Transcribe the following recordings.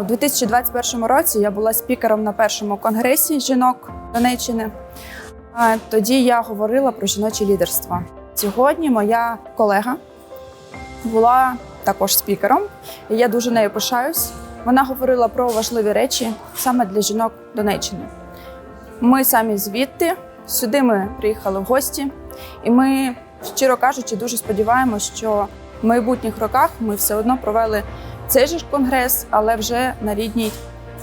У 2021 році я була спікером на першому конгресі жінок Донеччини. Тоді я говорила про жіноче лідерство. Сьогодні моя колега була також спікером, і я дуже нею пишаюсь. Вона говорила про важливі речі саме для жінок Донеччини. Ми самі звідти, сюди ми приїхали в гості, і ми, щиро кажучи, дуже сподіваємося, що в майбутніх роках ми все одно провели цей же ж конгрес, але вже на рідній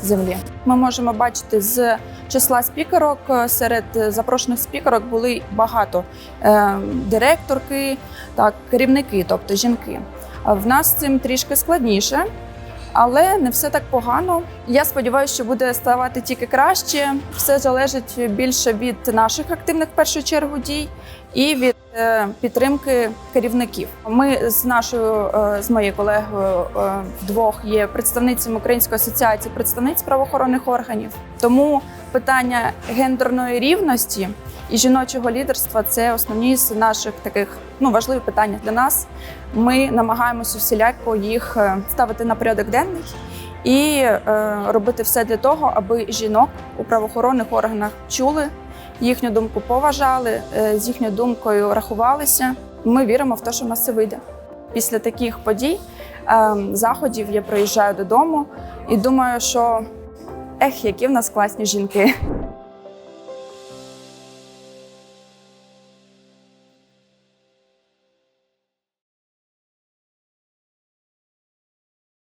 землі. Ми можемо бачити з числа спікерок е, серед запрошених спікерок були багато е, директорки, так, керівники, тобто жінки. В нас цим трішки складніше, але не все так погано. Я сподіваюся, що буде ставати тільки краще. Все залежить більше від наших активних в першу чергу дій і від підтримки керівників. Ми з нашою е, з моєю колегою е, вдвох є представницями Української асоціації представниць правоохоронних органів. Тому питання гендерної рівності і жіночого лідерства це основні з наших таких ну важливі питання для нас. Ми намагаємося всіляко їх е, ставити на порядок денний і е, робити все для того, аби жінок у правоохоронних органах чули, їхню думку поважали, е, з їхньою думкою рахувалися. Ми віримо в те, що в нас це вийде. Після таких подій, е, заходів я приїжджаю додому і думаю, що ех, які в нас класні жінки.